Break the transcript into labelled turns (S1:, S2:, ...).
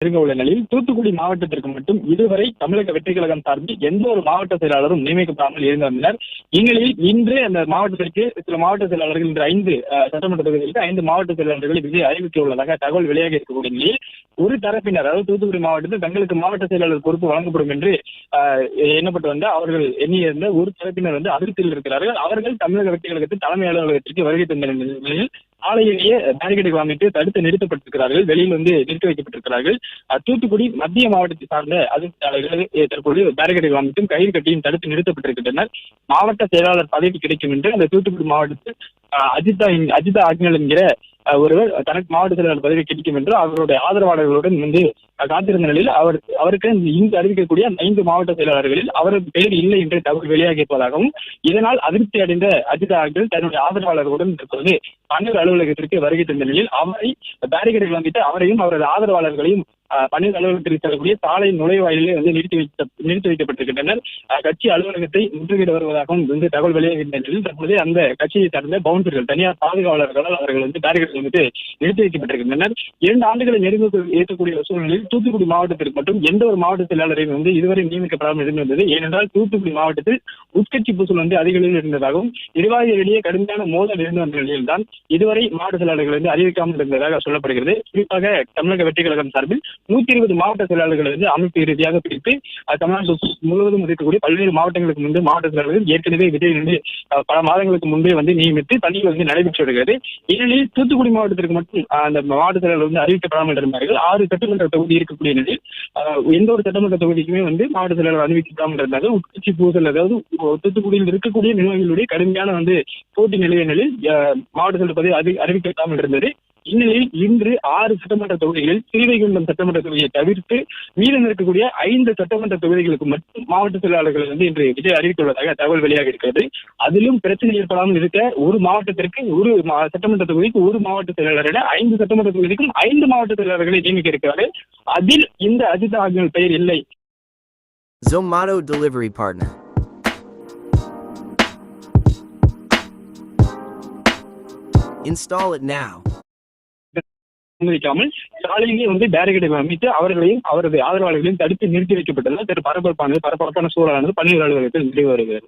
S1: நெருங்க உள்ள நிலையில் தூத்துக்குடி மாவட்டத்திற்கு மட்டும் இதுவரை தமிழக வெற்றி கழகம் சார்பில் எந்த ஒரு மாவட்ட செயலாளரும் நியமிக்கப்படாமல் இருந்து வந்தனர் இந்நிலையில் இன்று அந்த மாவட்டத்திற்கு சில மாவட்ட செயலாளர்கள் இன்று ஐந்து சட்டமன்ற தொகுதிகளுக்கு ஐந்து மாவட்ட செயலாளர்களை விஜய் அறிவிக்க உள்ளதாக தகவல் வெளியாகி இருக்கக்கூடிய நிலையில் ஒரு தரப்பினர் அதாவது தூத்துக்குடி மாவட்டத்தில் தங்களுக்கு மாவட்ட செயலாளர் பொறுப்பு வழங்கப்படும் என்று எண்ணப்பட்டு வந்த அவர்கள் எண்ணியிருந்த ஒரு தரப்பினர் வந்து அதிருப்தியில் இருக்கிறார்கள். அவர்கள் தமிழக வெற்றி கழகத்தின் தலைமை அலுவலகத்திற்கு வருகை தந்த நிலையில் ஆலையிலேயே பேரிகேடுகள் அமைத்து தடுத்து நிறுத்தப்பட்டிருக்கிறார்கள். வெளியில் வந்து நிறுத்தி வைக்கப்பட்டிருக்கிறார்கள். தூத்துக்குடி மத்திய மாவட்டத்தை சார்ந்த அதிர்ச்சியாளர்கள் தற்போது பேரிகேடுகள் அமைத்தும் கயிறு கட்டியும் தடுத்து நிறுத்தப்பட்டிருக்கின்றனர். மாவட்ட செயலாளர் பதவி கிடைக்கும் என்று அந்த தூத்துக்குடி மாவட்டத்தில் அஜிதா அஜிதா ஆக்னல் என்கிற ஒருவர் தனக்கு மாவட்ட செயலாளர் பதவி கிடைக்கும் என்று அவருடைய ஆதரவாளர்களுடன் வந்து காத்திருந்த நிலையில் அவர் அவருக்கு இந்த இங்கு அறிவிக்கக்கூடிய ஐந்து மாவட்ட செயலாளர்களில் அவரது பெயர் இல்லை என்று தகவல் வெளியாகி இருப்பதாகவும் இதனால் அதிருப்தி அடைந்த அஜித் ஆக்னல் தன்னுடைய ஆதரவாளர்களுடன் தற்போது பன்னீர் அலுவலகத்திற்கு வருகை தந்த நிலையில் அவரை பேரிகேடுகள் அமைத்து அவரையும் அவரது ஆதரவாளர்களையும் பன்னீர் அலுவலகத்திற்கு செல்லக்கூடிய சாலை நுழைவாயிலே வந்து நிறுத்தி வைத்த நிறுத்தி வைக்கப்பட்டிருக்கின்றனர். கட்சி அலுவலகத்தை முற்றுகையிட வருவதாகவும் வந்து தகவல் வெளியாகின்ற நிலையில் தற்போது அந்த கட்சியை சார்ந்த பவுண்டரிகள் தனியார் பாதுகாவலர்களால் அவர்கள் வந்து பேரிகேடுகள் வந்து நிறுத்தி வைக்கப்பட்டிருக்கின்றனர். இரண்டு ஆண்டுகளை நெருங்க இருக்கக்கூடிய சூழ்நிலையில் தூத்துக்குடி மாவட்டத்திற்கு மட்டும் எந்த ஒரு மாவட்ட செயலாளரையும் வந்து இதுவரை நியமிக்கப்படாமல் இருந்து வந்தது ஏனென்றால் தூத்துக்குடி மாவட்டத்தில் உட்கட்சி பூசல் வந்து அதிக அளவில் இருந்ததாகவும் நிர்வாகிகளிடையே கடுமையான மோதல் இருந்து வந்த நிலையில்தான் இதுவரை மாவட்ட செயலாளர்கள் வந்து அறிவிக்காமல் இருந்ததாக சொல்லப்படுகிறது. குறிப்பாக தமிழக வெற்றி கழகம் சார்பில் நூத்தி இருபது மாவட்ட செயலாளர்கள் வந்து அமைப்பு ரீதியாக பிரித்து தமிழ்நாடு முழுவதும் இருக்கக்கூடிய பல்வேறு மாவட்டங்களுக்கு முன்பு மாவட்ட செயலாளர்கள் ஏற்கனவே விஜய் வந்து பல மாதங்களுக்கு முன்பே வந்து நியமித்து பணிகள் வந்து நடைபெற்று வருகிறது. இந்நிலையில் தூத்துக்குடி மாவட்டத்திற்கு மட்டும் அந்த மாவட்ட செயலாளர் வந்து அறிவிக்கப்படாமல் இருந்தார்கள் ஆறு சட்டமன்ற தொகுதி இருக்கக்கூடிய நிலையில் எந்த ஒரு சட்டமன்ற தொகுதிக்குமே வந்து மாவட்ட செயலாளர் அறிவிக்கப்படாமல் இருந்தார்கள் உட்கட்சி பூசல் அதாவது தூத்துக்குடியில் இருக்கக்கூடிய நிர்வாகிகளுடைய கடுமையான வந்து போட்டி நிலைய நிலையில் மாவட்ட செயலர் பதவி அறி- அறிவிக்கப்படாமல் இருந்தது. இந்நிலையில் இன்று ஆறு சட்டமன்ற தொகுதிகளில் திருவைகுண்டம் சட்டமன்ற தொகுதியை தவிர்த்து மீதம் இருக்கக்கூடிய ஐந்து சட்டமன்ற தொகுதிகளுக்கு மட்டும் மாவட்ட செயலாளர்கள் வந்து இன்று விஜய் அறிவித்துள்ளதாக தகவல் வெளியாக இருக்கிறது. அதிலும் பிரச்சனை ஏற்படாமல் இருக்க ஒரு மாவட்டத்திற்கு ஒரு மா- சட்டமன்ற தொகுதிக்கு ஒரு மாவட்ட செயலாளரிட ஐந்து சட்டமன்ற தொகுதிக்கும் ஐந்து மாவட்ட செயலாளர்களை நியமிக்க இருக்கிறார்கள். அதில் இந்த அஜித் ஆகியோர் பெயர் இல்லை
S2: Zomato delivery partner. Install it now.
S1: அனுமதிக்காமல் சாலையிலேயே வந்து பேரிகேடுகள் அமைத்து அவர்களையும் அவரது ஆதரவாளர்களையும் தடுத்து நிறுத்தி வைக்கப்பட்டதால் பரபரப்பானது பரபரப்பான சூழலானது பன்னீர் அலுவலகத்தில் நிறைவு வருகிறது